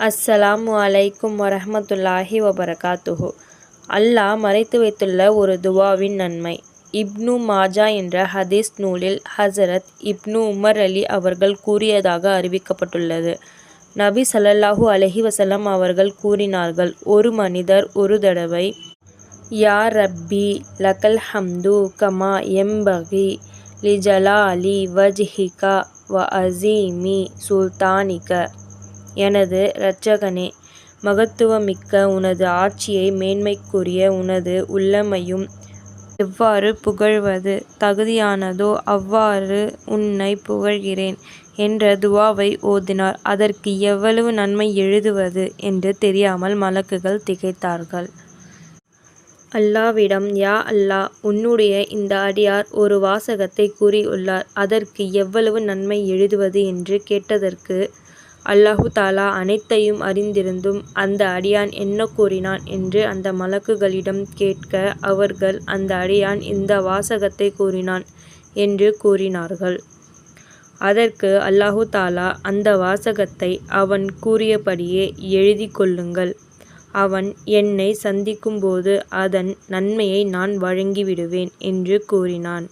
அஸ்ஸலாமு அலைக்கும் வரஹமத்துல்லாஹி வபரகாத்துஹு. அல்லாஹ் மறைத்து வைத்துள்ள ஒரு துவாவின் நன்மை. இப்னு மாஜா என்ற ஹதீஸ் நூலில் ஹசரத் இப்னு உமர் அலி அவர்கள் கூறியதாக அறிவிக்கப்பட்டுள்ளது. நபி சல்லல்லாஹு அலஹி வசலம் அவர்கள் கூறினார்கள் ஒரு மனிதர் ஒரு தடவை யா ரப்பி லக்கல் ஹம்து கமா எம்பகி லிஜலாலி வஜ்ஹிகா வ அசீமி சுல்தானிக எனது இரட்சகனே மகத்துவமிக்க உனது ஆட்சியை மேன்மைக்குரிய உனது உள்ளமையும் எவ்வாறு புகழ்வது? தகுதியானதோ அவ்வாறு உன்னை புகழ்கிறேன் என்ற துவாவை ஓதினார். அதற்கு எவ்வளவு நன்மை எழுதுவது என்று தெரியாமல் மலக்குகள் திகைத்தார்கள். அல்லாவிடம் யா அல்லாஹ் உன்னுடைய இந்த அடியார் ஒரு வாசகத்தை கூறியுள்ளார். அதற்கு எவ்வளவு நன்மை எழுதுவது என்று கேட்டதற்கு அல்லாஹு தாலா அனைத்தையும் அறிந்திருந்தும் அந்த அடியான் என்ன கூறினான் என்று அந்த மலக்குகளிடம் கேட்க அவர்கள் அந்த அடியான் இந்த வாசகத்தை கூறினான் என்று கூறினார்கள். அதற்கு அல்லாஹு தாலா அந்த வாசகத்தை அவன் கூறியபடியே எழுதி கொள்ளுங்கள். அவன் என்னை சந்திக்கும்போது அதன் நன்மையை நான் வழங்கிவிடுவேன் என்று கூறினான்.